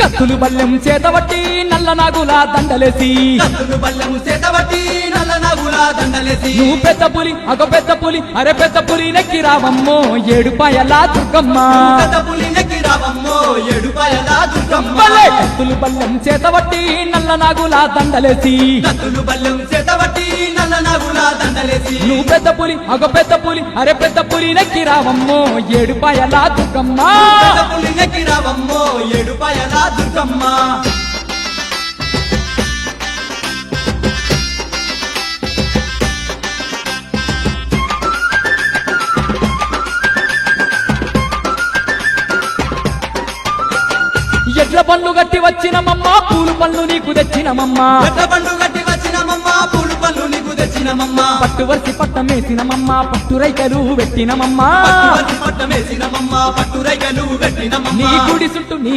కత్తులు బల్లెం చేతబట్టి నల్ల నాగుల దండలేసి. కత్తులు బల్లెము చేతబట్టి నల్ల నగుల దండలేసి. నువ్వు పెద్ద పులి అగ పెద్ద పులి అరే పెద్ద పులి నెక్కి రావమ్మో ఏడు పాయల దుర్గమ్మ. పెద్ద పులి నెక్కి రావమ్మో ఏడుపాయల దుర్గమ్మ. బల్లె కత్తులు బల్లెం చేతబట్టి నల్ల నాగుల దండలేసి. కత్తులు చేతబట్టి నల్ల నగుల దండలేసి. నువ్వు పెద్ద పులి అగ పెద్ద పులి అరే పెద్ద పులి నెక్కి రావమ్మో ఏడు పాయల దుర్గమ్మ. పులి నెక్కి రావమ్మో ఏడుపాయల దుర్గమ్మ. ఎడ్ల పళ్ళు గట్టి వచ్చినమమ్మ పూలు పళ్ళు నీకు తెచ్చినమమ్మ. పెద్ద పండు తెచ్చినమమ్మ. పట్టు వరిసి పట్టమేసినమమ్మ. పట్టు రైకలు పెట్టినమమ్మ పట్టు పట్టమేసినమమ్మ. పట్టు రైకలు పెట్టినమమ్మ నీ గుడి చుట్టూ నీ